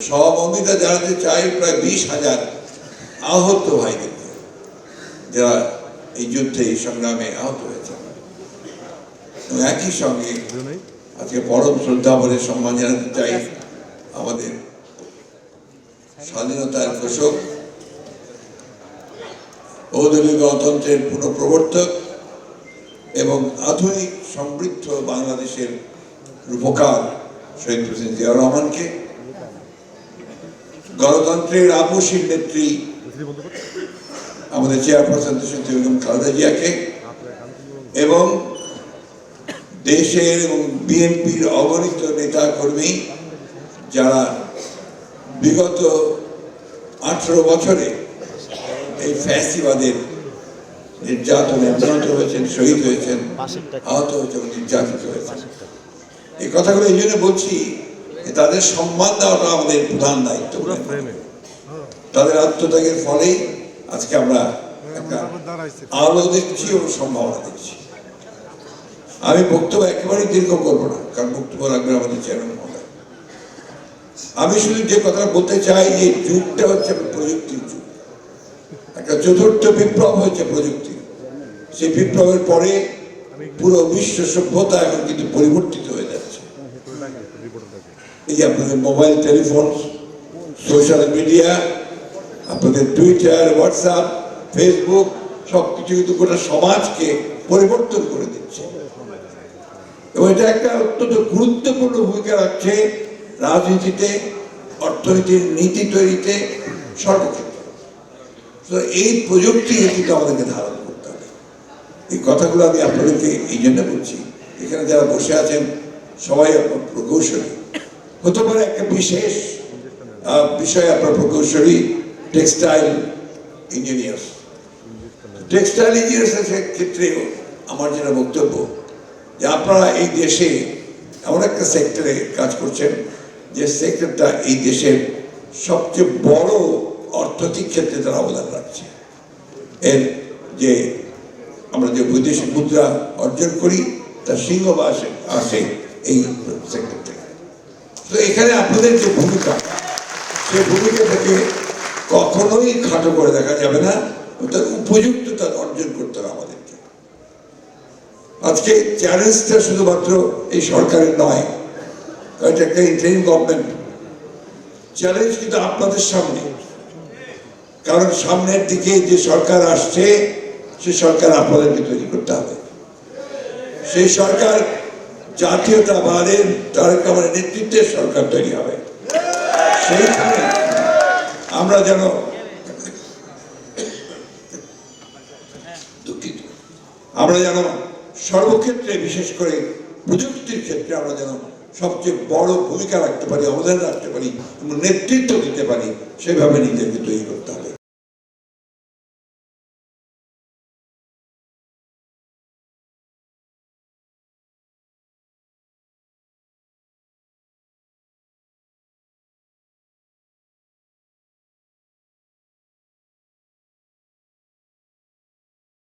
সহমর্মিতা জানাতে চাই প্রায় বিশ হাজার আহত ভাইদের যারা এই যুদ্ধে, এই সংগ্রামে আহত হয়েছে। একই সঙ্গে আজকে পরম শ্রদ্ধা বলে সম্মান জানাতে চাই আমাদের স্বাধীনতার ঘোষক বহুদলীয় গণতন্ত্রের পুনঃপ্রবর্তক এবং আধুনিক সমৃদ্ধ বাংলাদেশের রূপকার শহীদ প্রেসিডেন্ট জিয়াউর রহমানকে গণতন্ত্রের আপসীর নেত্রী আমাদের চেয়ারপারসন দেশনেত্রী বেগম খালেদা জিয়াকে এবং দেশের এবং বিএনপির অগণিত নেতা কর্মী যারা বিগত আঠারো বছরে এই ফ্যাসিবাদের নির্যাতনে নিহত হয়েছেন, শহীদ হয়েছেন, আহত হয়েছেন নির্যাতিত হয়েছেন। এই কথাগুলো এই জন্য বলছি তাদের সম্মান দেওয়াটা আমাদের প্রধান দায়িত্ব তাদের আত্মত্যাগের ফলেই আজকে আমরা একটা আলো দেখছি এবং সম্ভাবনা দেখছি। আমি বক্তব্য একেবারেই দীর্ঘ করব না কারণ বক্তব্য রাখবে আমাদের চেয়ারম্যান মহোদয়। আমি শুধু যে কথা বলতে চাই যে যুগটা হচ্ছে প্রযুক্তির যুগ। একটা চতুর্থ বিপ্লব হয়েছে প্রযুক্তি সেই বিপ্লবের পরে পুরো বিশ্ব সভ্যতা এখন কিন্তু পরিবর্তিত হয়ে যাচ্ছে এই যে আপনাদের মোবাইল টেলিফোন সোশ্যাল মিডিয়া আপনাদের টুইটার হোয়াটসঅ্যাপ ফেসবুক সব কিছু কিন্তু গোটা সমাজকে পরিবর্তন করে দিচ্ছে। এবং এটা একটা অত্যন্ত গুরুত্বপূর্ণ ভূমিকা রাখছে রাজনীতিতে, অর্থনীতির নীতি তৈরিতে, সর্বক্ষেত্রে। তো এই প্রযুক্তি কিন্তু আমাদেরকে ধারণ করতে হবে। এই কথাগুলো আমি আপনাদেরকে এই জন্য বলছি। এখানে যারা বসে আছেন, সবাই আপনার প্রকৌশলী। হতে পারে একটা বিশেষ বিষয় আপনার প্রকৌশলী টেক্সটাইল ইঞ্জিনিয়ার্স টেক্সটাইল ইঞ্জিনিয়ার্সের ক্ষেত্রেও আমার যেটা বক্তব্য, যে আপনারা এই দেশে এমন একটা সেক্টরে কাজ করছেন, যে সেক্টরটা এই দেশের সবচেয়ে বড় অর্থনৈতিক ক্ষেত্রে তারা অবদান রাখছে। এর যে আমরা যে বৈদেশিক মুদ্রা অর্জন করি তার সিংহবাস আসে এই সেক্টর থেকে তো এখানে আপনাদের যে ভূমিকা, সেই ভূমিকা থেকে কখনোই খাটো করে দেখা যাবে না তার উপযুক্ততা অর্জন করতে হবে আমাদেরকে। আজকে চ্যালেঞ্জটা শুধুমাত্র এই সরকারের নয়, কারণ একটা ইন্টারিম গভর্নমেন্ট চ্যালেঞ্জ কিন্তু আপনাদের সামনে। কারণ সামনের দিকে যে সরকার আসছে, সে সরকার আপনাদেরকে তৈরি করতে হবে। সেই সরকার জাতীয়তাবাদের তারেক রহমানের নেতৃত্বের সরকার তৈরি হবে। সেইখানে আমরা যেন দুঃখিত। আমরা যেন সর্বক্ষেত্রে, বিশেষ করে প্রযুক্তির ক্ষেত্রে, আমরা যেন সবচেয়ে বড় ভূমিকা রাখতে পারি, অবদান রাখতে পারি এবং নেতৃত্ব দিতে পারি, সেভাবে নিজেকে তৈরি করতে